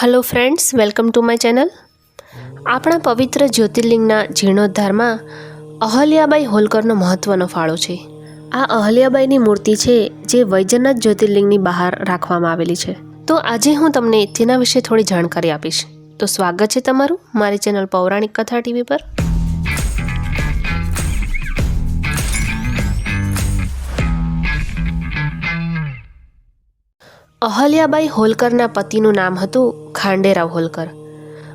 Hello friends welcome to my channel આપણા પવિત્ર જ્યોતિર્લિંગના જીર્ણોદ્ધારમાં અહલ્યાબાઈ હોલકરનો મહત્ત્વનો ફાળો છે. આ અહલ્યાબાઈની મૂર્તિ છે જે વૈજનાથ જ્યોતિર્લિંગની બહાર રાખવામાં આવેલી છે. તો આજે હું તમને તેના વિશે થોડી જાણકારી આપીશ. તો સ્વાગત છે તમારું મારી ચેનલ પૌરાણિક કથા ટીવી પર. અહલ્યાબાઈ હોલકરના પતિનું નામ હતું ખાંડેરાવ હોલકર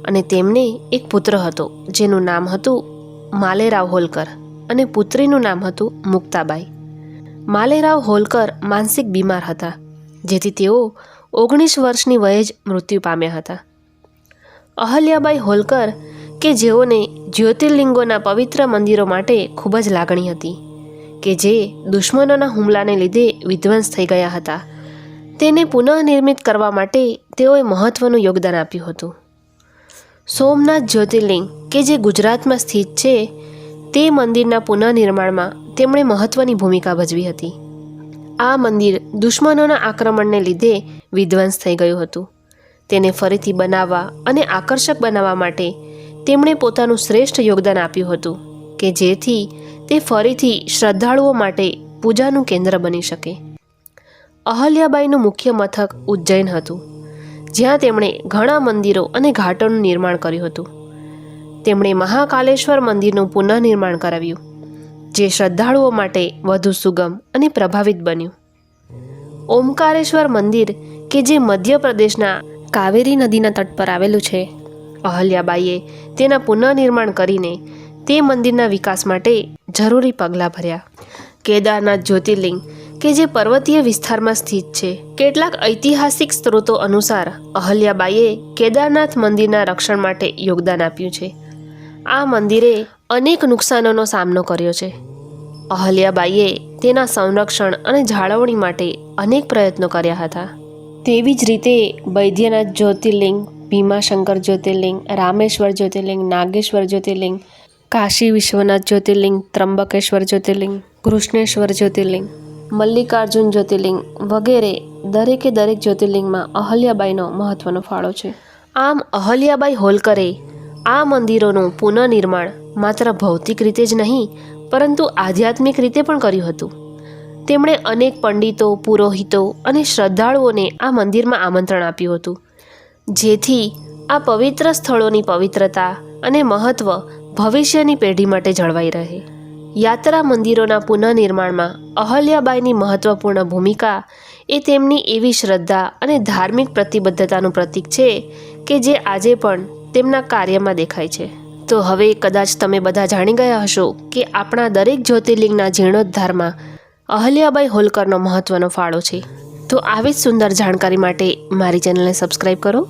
અને તેમને એક પુત્ર હતો, જેનું નામ હતું માલેરાવ હોલકર અને પુત્રીનું નામ હતું મુક્તાબાઈ. માલેરાવ હોલકર માનસિક બીમાર હતા, જેથી તેઓ ઓગણીસ વર્ષની વયે જ મૃત્યુ પામ્યા હતા. અહલ્યાબાઈ હોલકર કે જેઓને જ્યોતિર્લિંગોના પવિત્ર મંદિરો માટે ખૂબ જ લાગણી હતી, કે જે દુશ્મનોના હુમલાને લીધે વિધ્વંસ થઈ ગયા હતા તેને પુનઃનિર્મિત કરવા માટે તેઓએ મહત્ત્વનું યોગદાન આપ્યું હતું. સોમનાથ જ્યોતિર્લિંગ, કે જે ગુજરાતમાં સ્થિત છે, તે મંદિરના પુનઃનિર્માણમાં તેમણે મહત્ત્વની ભૂમિકા ભજવી હતી. આ મંદિર દુશ્મનોના આક્રમણને લીધે વિધ્વંસ થઈ ગયું હતું. તેને ફરીથી બનાવવા અને આકર્ષક બનાવવા માટે તેમણે પોતાનું શ્રેષ્ઠ યોગદાન આપ્યું હતું, કે જેથી તે ફરીથી શ્રદ્ધાળુઓ માટે પૂજાનું કેન્દ્ર બની શકે. અહલ્યાબાઈનું મુખ્ય મથક ઉજ્જૈન હતું, જ્યાં તેમણે ઘણા મંદિરો અને ઘાટોનું નિર્માણ કર્યું હતું. તેમણે મહાકાલેશ્વર મંદિરનું પુનઃનિર્માણ કરાવ્યું, જે શ્રદ્ધાળુઓ માટે વધુ સુગમ અને પ્રભાવિત બન્યું. ઓમકારેશ્વર મંદિર, કે જે મધ્યપ્રદેશના કાવેરી નદીના તટ પર આવેલું છે, અહલ્યાબાઈએ તેના પુનઃનિર્માણ કરીને તે મંદિરના વિકાસ માટે જરૂરી પગલાં ભર્યા. કેદારનાથ જ્યોતિર્લિંગ કે જે પર્વતીય વિસ્તારમાં સ્થિત છે. કેટલાક ઐતિહાસિક સ્ત્રોતો અનુસાર અહલ્યાબાઈએ કેદારનાથ મંદિરના રક્ષણ માટે યોગદાન આપ્યું છે. આ મંદિરે અનેક નુકસાનોનો સામનો કર્યો છે. અહલ્યાબાઈએ તેના સંરક્ષણ અને જાળવણી માટે અનેક પ્રયત્નો કર્યા હતા. તેવી જ રીતે વૈદ્યનાથ જ્યોતિર્લિંગ, ભીમાશંકર જ્યોતિર્લિંગ, રામેશ્વર જ્યોતિર્લિંગ, નાગેશ્વર જ્યોતિર્લિંગ, કાશી વિશ્વનાથ જ્યોતિર્લિંગ ત્રંબકેશ્વર જ્યોતિર્લિંગ, કૃષ્ણેશ્વર જ્યોતિર્લિંગ મલ્લિકાર્જુન જ્યોતિર્લિંગ વગેરે દરેકે દરેક જ્યોતિર્લિંગમાં અહલ્યાબાઈનો મહત્વનો ફાળો છે. આમ અહલ્યાબાઈ હોલકરે આ મંદિરોનું પુનઃનિર્માણ માત્ર ભૌતિક રીતે જ નહીં, પરંતુ આધ્યાત્મિક રીતે પણ કર્યું હતું. તેમણે અનેક પંડિતો, પુરોહિતો અને શ્રદ્ધાળુઓને આ મંદિરમાં આમંત્રણ આપ્યું હતું. જેથી આ પવિત્ર સ્થળોની પવિત્રતા અને મહત્ત્વ ભવિષ્યની પેઢી માટે જળવાઈ રહે. યાત્રા મંદિરોના પુનઃનિર્માણમાં અહલ્યાબાઈની મહત્વપૂર્ણ ભૂમિકા એ તેમની એવી શ્રદ્ધા અને ધાર્મિક પ્રતિબદ્ધતાનું પ્રતીક છે કે જે આજે પણ તેમના કાર્યમાં દેખાય છે. તો હવે કદાચ તમે બધા જાણી ગયા હશો કે આપણા દરેક જ્યોતિર્લિંગના જીર્ણોદ્ધારમાં અહલ્યાબાઈ હોલકરનો મહત્વનો ફાળો છે. તો આવી જ સુંદર જાણકારી માટે મારી ચેનલને સબસ્ક્રાઈબ કરો